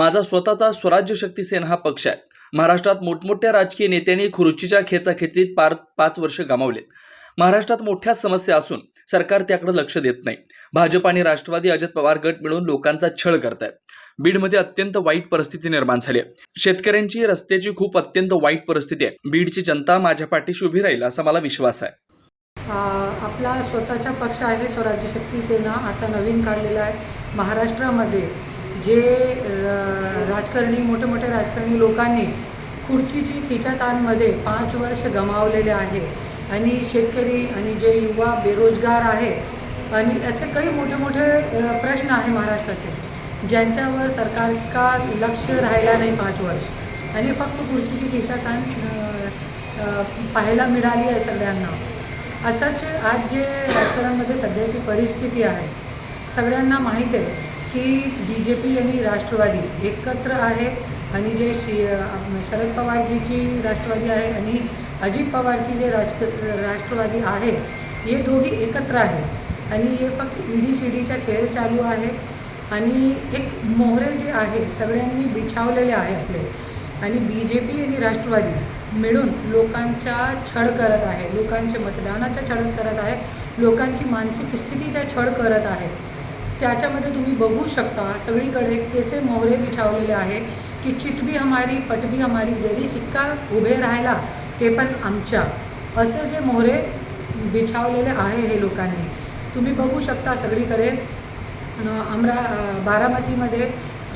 माझा स्वतःचा स्वराज्य शक्ती सेना हा पक्ष आहे. महाराष्ट्रात मोठमोठ्या राजकीय नेत्यांनी खुर्चीच्या खेचाखेचीत पार पाच वर्ष गमावले. महाराष्ट्रात मोठ्या समस्या असून सरकार त्याकडे लक्ष देत नाही. भाजप आणि राष्ट्रवादी अजित पवार गट मिळून लोकांचा छळ करत आहे बीडमध्ये अत्यंत वाईट परिस्थिती निर्माण झाली आहे. शेतकऱ्यांची रस्त्याची खूप अत्यंत वाईट परिस्थिती आहे. बीडची जनता माझ्या पाठीशी उभी राहील असा मला विश्वास आहे. आपला स्वतःचा पक्ष आहे स्वराज्य शक्ती सेना. आता नवीन काढलेला आहे. महाराष्ट्रामध्ये जे र- राजकारणी मोठे मोठे राजकारणी लोकांनी खुर्चीची खिचाताणमध्ये पाच वर्ष गमावलेले आहे. आणि शेतकरी आणि जे युवा बेरोजगार आहे आणि असे काही मोठे मोठे प्रश्न आहे महाराष्ट्राचे ज्यांच्यावर सरकार का लक्ष राहिला नाही पाच वर्ष. आणि फक्त खुर्चीची खिचाताण पाहायला मिळाली आहे सगळ्यांना. असंच आज जे राजकारणामध्ये सध्याची परिस्थिती आहे सगळ्यांना माहीत आहे की बी जे पी आणि राष्ट्रवादी एकत्र आहे आणि जे शि शरद पवारजीची राष्ट्रवादी आहे आणि अजित पवारची जे राजक राष्ट्रवादी आहे हे दोघी एकत्र आहे. आणि हे फक्त ई ईडी सी डीचा खेळ चालू आहे. आणि एक मोहरे जे आहे सगळ्यांनी बिछावलेले आहे आपले. आणि बी जे पी आणि राष्ट्रवादी मिळून लोकांच्या छळ करत आहे लोकांचे मतदानाचा छळ करत आहे लोकांची मानसिक स्थितीचा छळ करत आहे. त्याच्यामध्ये तुम्ही बघू शकता सगळीकडे केसे मोहरे बिछावलेले आहे की चितबी हमारी पटबी हमारी जरी सिक्का उभे राहिला ते पण आमच्या. असं जे मोहरे बिछावलेले आहे हे लोकांनी. तुम्ही बघू शकता सगळीकडे अमरा बारामतीमध्ये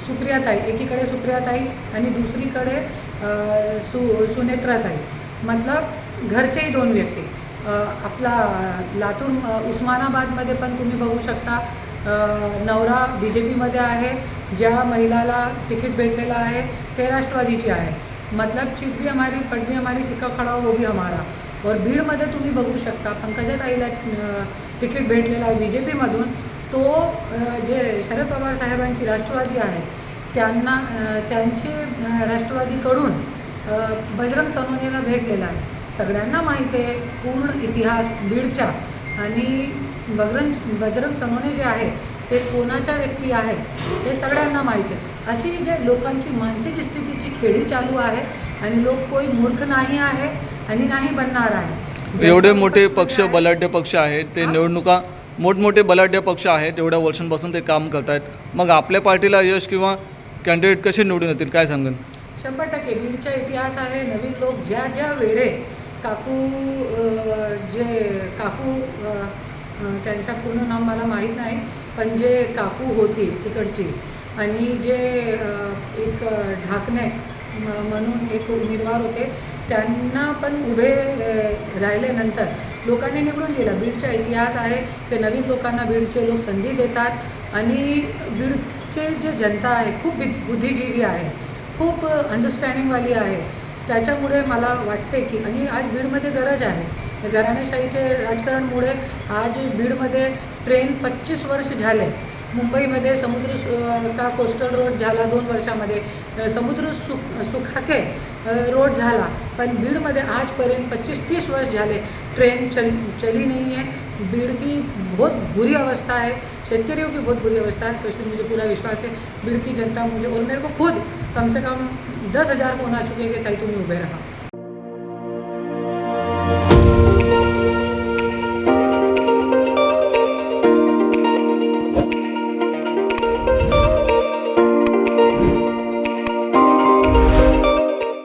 सुप्रियाताई एकीकडे सुप्रियाताई आणि दुसरीकडे सु सुनेत्राताई. मतलब घरचेही दोन व्यक्ती. आपला लातूर उस्मानाबादमध्ये पण तुम्ही बघू शकता नवरा बी जे पीमध्ये आहे ज्या महिलाला तिकीट भेटलेलं आहे ते राष्ट्रवादीची आहे. मतलब चिट भी हमारी पट भी हमारी सिक्का खडा हो, भी हमारा. और बीडमध्ये तुम्ही बघू शकता पंकजाताईला ताईला तिकीट भेटलेलं आहे बी जे पीमधून तो जे शरद पवार साहेबांची राष्ट्रवादी आहे त्यांना त्यांची त्यांचे राष्ट्रवादीकडून बजरंग सोनवणेला भेटलेला आहे. सगळ्यांना माहिती आहे पूर्ण इतिहास बीडचा आणि बजरंग बजरंग सोनवणे जे आहे ते कोणाच्या व्यक्ती आहे हे सगळ्यांना माहीत आहे अशी जे लोकांची मानसिक स्थितीची खेळी चालू आहे आणि लोक कोई मूर्ख नाही आहे आणि नाही बनणार आहे एवढे मोठे पक्ष. बलाढ्य पक्ष आहेत ते? निवडणुका मोठमोठे बलाढ्य पक्ष आहेत एवढ्या वर्षांपासून ते काम करत आहेत मग आपल्या पार्टीला यश किंवा कॅन्डिडेट कसे निवडून येतील काय सांगेल शंभर टक्के बीडचा इतिहास आहे नवीन लोक ज्या ज्या वेळे काकू जे काकू त्यांच्या पूर्ण नाव मला माहीत नाही पण जे काकू होती तिकडची आणि जे एक ढाकणे म- म्हणून एक उमेदवार होते त्यांना पण उभे राहिल्यानंतर लोकांनी निवडून दिला. बीडचा इतिहास आहे की नवीन लोकांना बीडचे लोक संधी देतात आणि बीडचे जे जनता आहे खूप बुद्धिजीवी आहे खूप अंडरस्टँडिंगवाली आहे. त्याच्यामुळे मला वाटते की आणि आज बीडमध्ये गरज आहे. घराणेशाहीचे राजकारणमुळे आज बीडमध्ये ट्रेन पच्चीस वर्ष झाले. मुंबईमध्ये समुद्र सु- का कोस्टल रोड झाला दोन वर्षामध्ये. समुद्र सु सुखाके रोड झाला. पण बीडमध्ये आजपर्यंत पच्चीस तीस वर्ष झाले. ट्रेन चल चली नहीं है बीड़ की बहुत बुरी अवस्था है शेतकरियों की बहुत बुरी अवस्था है तो इसलिए मुझे पूरा विश्वास है बीड़ की जनता मुझे और मेरे को खुद कम से कम दस हज़ार फोन आ चुके हैं कि कहीं तुम उभे रहा.